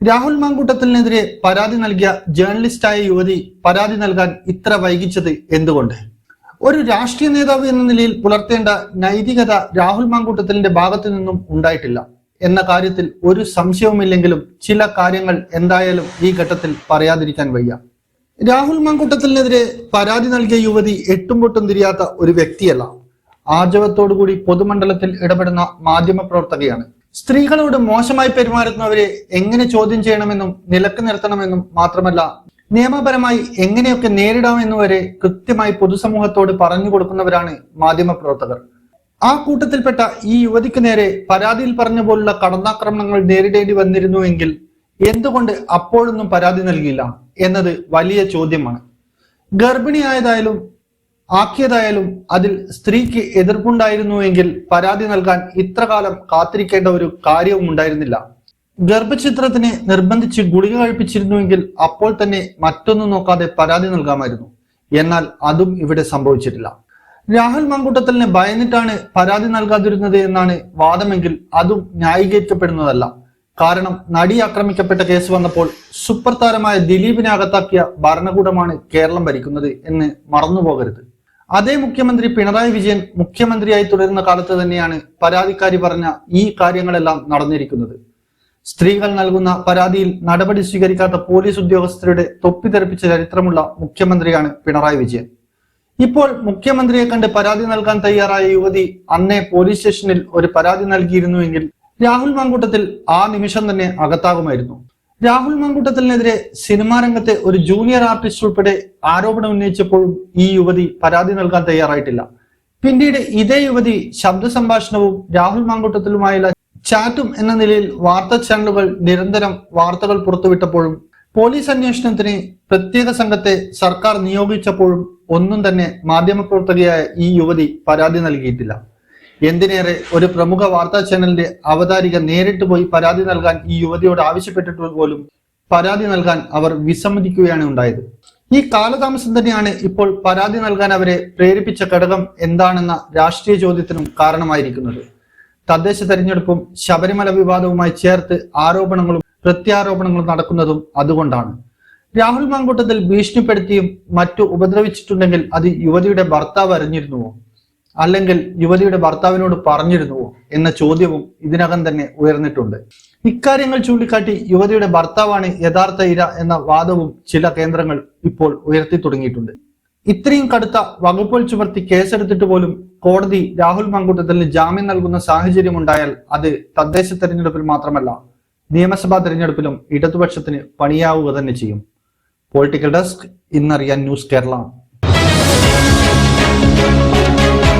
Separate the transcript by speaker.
Speaker 1: രാഹുൽ മാങ്കൂട്ടത്തിനെതിരെ പരാതി നൽകിയ ജേർണലിസ്റ്റായ യുവതി പരാതി നൽകാൻ ഇത്ര വൈകിച്ചത് എന്തുകൊണ്ട്? ഒരു രാഷ്ട്രീയ നേതാവ് എന്ന നിലയിൽ പുലർത്തേണ്ട നൈതികത രാഹുൽ മാങ്കൂട്ടത്തിലിന്റെ ഭാഗത്തു നിന്നും ഉണ്ടായിട്ടില്ല എന്ന കാര്യത്തിൽ ഒരു സംശയവുമില്ലെങ്കിലും ചില കാര്യങ്ങൾ എന്തായാലും ഈ ഘട്ടത്തിൽ പറയാതിരിക്കാൻ വയ്യ. രാഹുൽ മാങ്കൂട്ടത്തിനെതിരെ പരാതി നൽകിയ യുവതി എട്ടും പൊട്ടും തിരിയാത്ത ഒരു വ്യക്തിയല്ല. ആർജവത്തോടുകൂടി പൊതുമണ്ഡലത്തിൽ ഇടപെടുന്ന മാധ്യമ പ്രവർത്തകയാണ് സ്ത്രീകളോട് മോശമായി പെരുമാറുന്നവരെ എങ്ങനെ ചോദ്യം ചെയ്യണമെന്നും നിലയ്ക്ക് നിർത്തണമെന്നും മാത്രമല്ല നിയമപരമായി എങ്ങനെയൊക്കെ നേരിടാമെന്നും വരെ കൃത്യമായി പൊതുസമൂഹത്തോട് പറഞ്ഞു കൊടുക്കുന്നവരാണ് മാധ്യമ പ്രവർത്തകർ ആ കൂട്ടത്തിൽപ്പെട്ട ഈ യുവതിക്ക് നേരെ പരാതിയിൽ പറഞ്ഞ പോലുള്ള കടന്നാക്രമണങ്ങൾ നേരിടേണ്ടി വന്നിരുന്നുവെങ്കിൽ എന്തുകൊണ്ട് അപ്പോഴൊന്നും പരാതി നൽകിയില്ല? എന്നത് വലിയ ചോദ്യമാണ്. ഗർഭിണിയായതായാലും ആക്കിയതായാലും അതിൽ സ്ത്രീക്ക് എതിർപ്പുണ്ടായിരുന്നുവെങ്കിൽ പരാതി നൽകാൻ ഇത്ര കാലം കാത്തിരിക്കേണ്ട ഒരു കാര്യവും ഉണ്ടായിരുന്നില്ല. ഗർഭചിത്രത്തിന് നിർബന്ധിച്ച് ഗുളിക കഴിപ്പിച്ചിരുന്നുവെങ്കിൽ അപ്പോൾ തന്നെ മറ്റൊന്നും നോക്കാതെ പരാതി നൽകാമായിരുന്നു. എന്നാൽ അതും ഇവിടെ സംഭവിച്ചിട്ടില്ല. രാഹുൽ മങ്കൂട്ടത്തലിനെ ഭയന്നിട്ടാണ് പരാതി നൽകാതിരുന്നത് എന്നാണ് വാദമെങ്കിൽ അതും ന്യായീകരിക്കപ്പെടുന്നതല്ല. കാരണം നടി ആക്രമിക്കപ്പെട്ട കേസ് വന്നപ്പോൾ സൂപ്പർ താരമായ ദിലീപിനെ അകത്താക്കിയ ഭരണകൂടമാണ് കേരളം ഭരിക്കുന്നത് എന്ന് മറന്നുപോകരുത്. അതേ മുഖ്യമന്ത്രി പിണറായി വിജയൻ മുഖ്യമന്ത്രിയായി തുടരുന്ന കാലത്ത് തന്നെയാണ് പരാതിക്കാരി പറഞ്ഞ ഈ കാര്യങ്ങളെല്ലാം നടന്നിരിക്കുന്നത്. സ്ത്രീകൾ നൽകുന്ന പരാതിയിൽ നടപടി സ്വീകരിക്കാത്ത പോലീസ് ഉദ്യോഗസ്ഥരുടെ തൊപ്പി തെറിപ്പിച്ച ചരിത്രമുള്ള മുഖ്യമന്ത്രിയാണ് പിണറായി വിജയൻ. ഇപ്പോൾ മുഖ്യമന്ത്രിയെ കണ്ട് പരാതി നൽകാൻ തയ്യാറായ യുവതി അന്നേ പോലീസ് സ്റ്റേഷനിൽ ഒരു പരാതി നൽകിയിരുന്നുവെങ്കിൽ രാഹുൽ മാങ്കൂട്ടത്തിൽ ആ നിമിഷം തന്നെ അകത്താകുമായിരുന്നു. രാഹുൽ മാങ്കൂട്ടത്തിനെതിരെ സിനിമാ രംഗത്തെ ഒരു ജൂനിയർ ആർട്ടിസ്റ്റ് ഉൾപ്പെടെ ആരോപണം ഉന്നയിച്ചപ്പോഴും ഈ യുവതി പരാതി നൽകാൻ തയ്യാറായിട്ടില്ല. പിന്നീട് ഇതേ യുവതി ശബ്ദ സംഭാഷണവും രാഹുൽ മാങ്കൂട്ടത്തിലുമായുള്ള ചാറ്റും എന്ന നിലയിൽ വാർത്താ ചാനലുകൾ നിരന്തരം വാർത്തകൾ പുറത്തുവിട്ടപ്പോഴും പോലീസ് അന്വേഷണത്തിന് പ്രത്യേക സംഘത്തെ സർക്കാർ നിയോഗിച്ചപ്പോഴും ഒന്നും തന്നെ മാധ്യമപ്രവർത്തകയായ ഈ യുവതി പരാതി നൽകിയിട്ടില്ല. എന്തിനേറെ ഒരു പ്രമുഖ വാർത്താ ചാനലിന്റെ അവതാരിക നേരിട്ട് പോയി പരാതി നൽകാൻ ഈ യുവതിയോട് ആവശ്യപ്പെട്ടിട്ട് പോലും പരാതി നൽകാൻ അവർ വിസമ്മതിക്കുകയാണ് ഉണ്ടായത്. ഈ കാലതാമസം തന്നെയാണ് ഇപ്പോൾ പരാതി നൽകാൻ അവരെ പ്രേരിപ്പിച്ച ഘടകം എന്താണെന്ന രാഷ്ട്രീയ ചോദ്യത്തിനും കാരണമായിരിക്കുന്നത്. തദ്ദേശ തെരഞ്ഞെടുപ്പും ശബരിമല വിവാദവുമായി ചേർത്ത് ആരോപണങ്ങളും പ്രത്യാരോപണങ്ങളും നടക്കുന്നതും അതുകൊണ്ടാണ്. രാഹുൽ മാങ്കൂട്ടത്തിൽ ഭീഷണിപ്പെടുത്തിയും മറ്റു ഉപദ്രവിച്ചിട്ടുണ്ടെങ്കിൽ അത് യുവതിയുടെ ഭർത്താവ് അറിഞ്ഞിരുന്നുവോ? അല്ലെങ്കിൽ യുവതിയുടെ ഭർത്താവിനോട് പറഞ്ഞിരുന്നുവോ എന്ന ചോദ്യവും ഇതിനകം തന്നെ ഉയർന്നിട്ടുണ്ട്. ഇക്കാര്യങ്ങൾ ചൂണ്ടിക്കാട്ടി യുവതിയുടെ ഭർത്താവാണ് യഥാർത്ഥ ഇര എന്ന വാദവും ചില കേന്ദ്രങ്ങൾ ഇപ്പോൾ ഉയർത്തി തുടങ്ങിയിട്ടുണ്ട്. ഇത്രയും കടുത്ത വകുപ്പുകൾ ചുമർത്തി കേസെടുത്തിട്ട് പോലും കോടതി രാഹുൽ മങ്കൂട്ടത്തിന് ജാമ്യം നൽകുന്ന സാഹചര്യം ഉണ്ടായാൽ അത് തദ്ദേശ തെരഞ്ഞെടുപ്പിൽ മാത്രമല്ല നിയമസഭാ തെരഞ്ഞെടുപ്പിലും ഇടതുപക്ഷത്തിന് പണിയാവുക തന്നെ ചെയ്യും. പൊളിറ്റിക്കൽ ഡെസ്ക് ഇന്നറിയാൻ ന്യൂസ് കേരള.